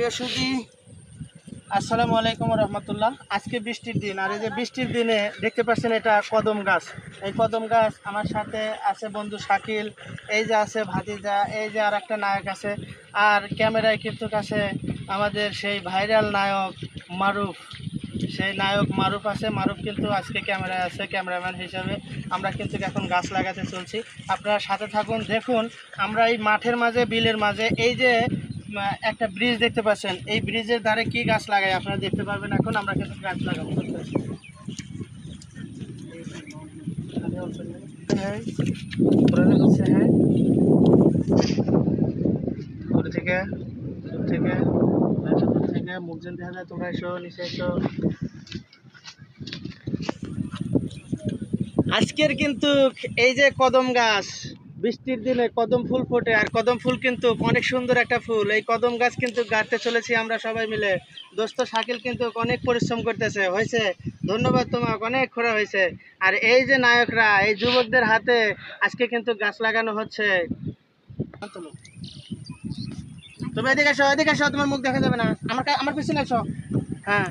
প্রিয় সুদী আসসালামু আলাইকুম রহমতুল্লাহ। আজকে বৃষ্টির দিন, আর এই যে বৃষ্টির দিনে দেখতে পাচ্ছেন এটা কদম গাছ। এই কদম গাছ আমার সাথে আছে বন্ধু শাকিল, এই যে আছে ভাতিজা, এই যে আর একটা নায়ক আছে। আর ক্যামেরায় কিন্তু আছে আমাদের সেই ভাইরাল নায়ক মারুফ। সেই নায়ক মারুফ আছে, মারুফ কিন্তু আজকে ক্যামেরায় আছে, ক্যামেরাম্যান হিসাবে। আমরা কিন্তু এখন গাছ লাগাতে চলছি। আপনারা সাথে থাকুন, দেখুন, আমরা এই মাঠের মাঝে, বিলের মাঝে, এই যে একটা ব্রিজ দেখতে পাচ্ছেন। এই ব্রিজের ধারে কি গাছ লাগাই আপনারা দেখতে পারবেন এখন আমরা কিন্তু গাছ লাগাবো। থেকে দূর থেকে একশো থেকে মুখজন দেখা যায় তোমরা এসো নিচে এসো। আজকের কিন্তু এই যে কদম গাছ বৃষ্টির দিনে কদম ফুল ফোটে আর কদম ফুল কিন্তু অনেক সুন্দর একটা ফুল। এই কদম গাছ কিন্তু গাড়তে চলেছি আমরা সবাই মিলে। দোস্ত শাকিল কিন্তু অনেক পরিশ্রম করতেছে হয়েছে? ধন্যবাদ তোমাকে অনেক খোরা হয়েছে। আর এই যে নায়করা এই যুবকদের হাতে আজকে কিন্তু গাছ লাগানো হচ্ছে। তুমি এদিকে এসো এদিকে এসো তোমার মুখ দেখা যাবে না। আমার আমার পিছনে এসো। হ্যাঁ।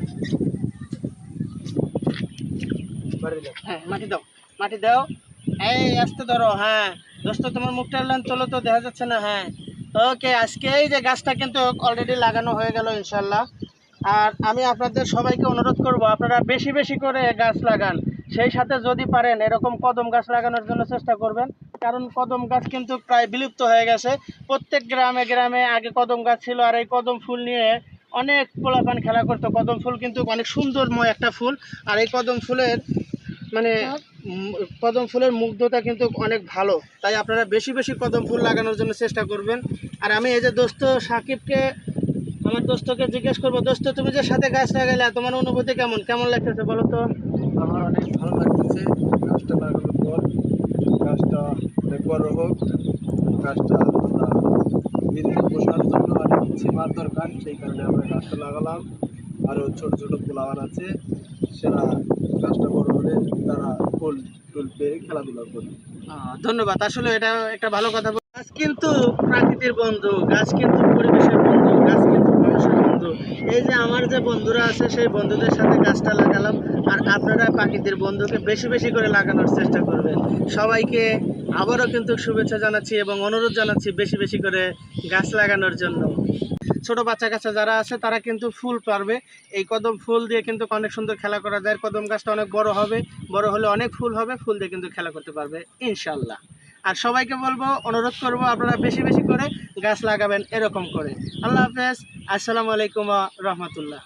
হ্যাঁ মাটি দাও মাটি দাও। এই আসতে ধরো হ্যাঁ। দোস্ত তোমার মুখটা টানলেন তোলো তো দেখা যাচ্ছে না হ্যাঁ। ওকে আজকে এই যে গাছটা কিন্তু অলরেডি লাগানো হয়ে গেল ইনশাল্লাহ আর আমি আপনাদের সবাইকে অনুরোধ করব আপনারা বেশি বেশি করে গাছ লাগান। সেই সাথে যদি পারেন এরকম কদম গাছ লাগানোর জন্য চেষ্টা করবেন। কারণ কদম গাছ কিন্তু প্রায় বিলুপ্ত হয়ে গেছে। প্রত্যেক গ্রামে গ্রামে আগে কদম গাছ ছিল আর এই কদম ফুল নিয়ে অনেক পোলাপান খেলা করতো। কদম ফুল কিন্তু অনেক সুন্দরময় একটা ফুল। আর এই কদম ফুলের মানে উম, কদম ফুলের মুগ্ধতা কিন্তু অনেক ভালো। তাই আপনারা বেশি বেশি কদম ফুল লাগানোর জন্য চেষ্টা করবেন। আর আমি এই যে দোস্ত সাকিবকে, আমার দোস্তকে জিজ্ঞেস করব, দোস্ত তুমি যে সাথে গাছ লাগাইলে, তোমার অনুভূতি কেমন? কেমন লাগতেছে বলো তো? আমার অনেক ভালো লাগতেছে। গাছটা লাগানোর পর, গাছটা অনেক বড় হোক, গাছটা আমরা জন্য সীমার দরকার, সেই কারণে আমরা গাছটা লাগালাম। আরও ছোটো ছোটো পোলাওয়ান আছে, সেরা গাছটা বড় হলে তারা ফুল টুল খেলাধুলা করবে। ধন্যবাদ। আসলে এটা একটা ভালো কথা গাছ কিন্তু প্রাকৃতির বন্ধু, গাছ কিন্তু পরিবেশের বন্ধু, গাছ কিন্তু মানুষের বন্ধু। এই যে আমার যে বন্ধুরা আছে, সেই বন্ধুদের সাথে গাছটা লাগালাম। আর আপনারা পাখিদের বন্ধুকে বেশি বেশি করে লাগানোর চেষ্টা করবেন। সবাইকে আবারও কিন্তু শুভেচ্ছা জানাচ্ছি এবং অনুরোধ জানাচ্ছি বেশি বেশি করে গাছ লাগানোর জন্য। ছোট বাচ্চা কাচ্চা যারা আছে, তারা কিন্তু ফুল পারবে। এই কদম ফুল দিয়ে কিন্তু অনেক সুন্দর খেলা করা যায়। কদম গাছটা অনেক বড় হবে। বড় হলে অনেক ফুল হবে। ফুল দিয়ে কিন্তু খেলা করতে পারবে। ইনশাল্লাহ আর সবাইকে বলব, অনুরোধ করব আপনারা বেশি বেশি করে গাছ লাগাবেন এরকম করে। আল্লাহ হাফেজ, আসসালামু আলাইকুম রহমতুল্লাহ।